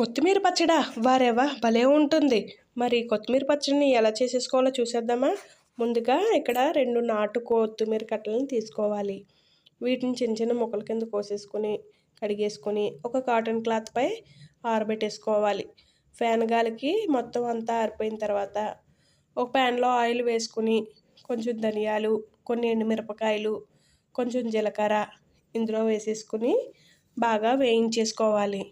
కొత్తిమీర పచ్చడా? వారేవా? భలే ఉంటుంది. మరి కొత్తిమీర పచ్చడిని ఎలా చేసేసుకోవాలో చూసేద్దామా? ముందుగా ఇక్కడ రెండు నాటు కొత్తిమీర కట్టలను తీసుకోవాలి. వీటిని చిన్న చిన్న ముక్కల కింద కోసేసుకొని కడిగేసుకొని ఒక కాటన్ క్లాత్పై ఆరబెట్టేసుకోవాలి. ఫ్యాన్ గాలికి మొత్తం అంతా ఆరిపోయిన తర్వాత ఒక ప్యాన్లో ఆయిల్ వేసుకుని కొంచెం ధనియాలు కొన్ని ఎండుమిరపకాయలు కొంచెం జీలకర్ర ఇందులో వేసేసుకుని బాగా వేయించేసుకోవాలి.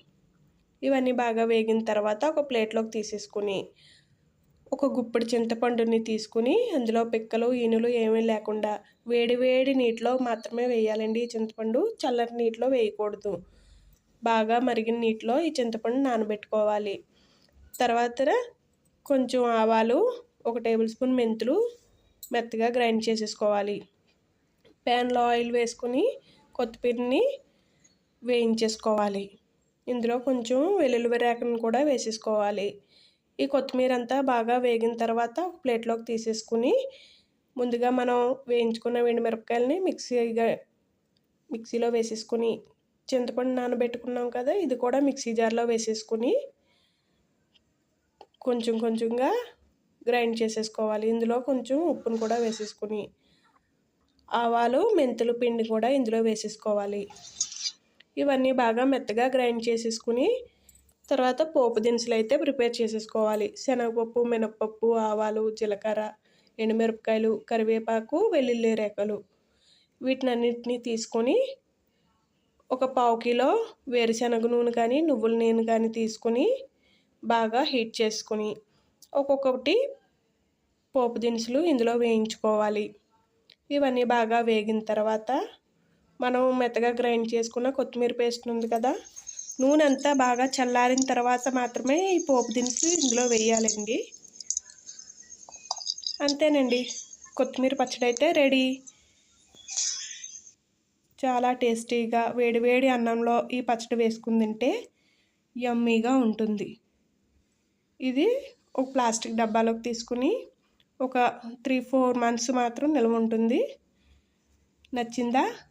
ఇవన్నీ బాగా వేగిన తర్వాత ఒక ప్లేట్లోకి తీసేసుకుని ఒక గుప్పిడి చింతపండుని తీసుకుని అందులో పిక్కలు ఈనులు ఏమీ లేకుండా వేడి వేడి నీటిలో మాత్రమే వేయాలండి ఈ చింతపండు. చల్లటి నీటిలో వేయకూడదు. బాగా మరిగిన నీటిలో ఈ చింతపండు నానబెట్టుకోవాలి. తర్వాత కొంచెం ఆవాలు ఒక టేబుల్ స్పూన్ మెంతులు మెత్తగా గ్రైండ్ చేసేసుకోవాలి. ప్యాన్లో ఆయిల్ వేసుకుని కొత్తిమీరని వేయించేసుకోవాలి. ఇందులో కొంచెం వెల్లుల్లి రేఖను కూడా వేసేసుకోవాలి. ఈ కొత్తిమీర అంతా బాగా వేగిన తర్వాత ఒక ప్లేట్లోకి తీసేసుకుని ముందుగా మనం వేయించుకున్న మిరపకాయలని మిక్సీగా మిక్సీలో వేసేసుకుని చింతపండు నానబెట్టుకున్నాం కదా ఇది కూడా మిక్సీ జార్లో వేసేసుకుని కొంచెం కొంచెంగా గ్రైండ్ చేసేసుకోవాలి. ఇందులో కొంచెం ఉప్పును కూడా వేసేసుకుని ఆవాలు మెంతులు పిండి కూడా ఇందులో వేసేసుకోవాలి. ఇవన్నీ బాగా మెత్తగా గ్రైండ్ చేసేసుకుని తర్వాత పోపు దినుసులు అయితే ప్రిపేర్ చేసేసుకోవాలి. శనగపప్పు మినప్పప్పు ఆవాలు జీలకర్ర ఎండుమిరపకాయలు కరివేపాకు వెల్లుల్లి రేఖలు వీటినన్నింటినీ తీసుకొని ఒక పావు కిలో వేరుశనగ నూనె కానీ నువ్వుల నూనె కానీ తీసుకొని బాగా హీట్ చేసుకొని ఒక్కొక్కటి పోపు దినుసులు ఇందులో వేయించుకోవాలి. ఇవన్నీ బాగా వేగిన తర్వాత మనం మెత్తగా గ్రైండ్ చేసుకున్న కొత్తిమీర పేస్ట్ ఉంది కదా. నూనె అంతా బాగా చల్లారిన తర్వాత మాత్రమే ఈ పోపు దినుసులు ఇందులో వేయాలండి. అంతేనండి. కొత్తిమీర పచ్చడి అయితే రెడీ. చాలా టేస్టీగా వేడివేడి అన్నంలో ఈ పచ్చడి వేసుకుని తింటే యమ్మీగా ఉంటుంది. ఇది ఒక ప్లాస్టిక్ డబ్బాలోకి తీసుకుని ఒక త్రీ ఫోర్ మంత్స్ మాత్రం నిల్వ ఉంటుంది. నచ్చిందా?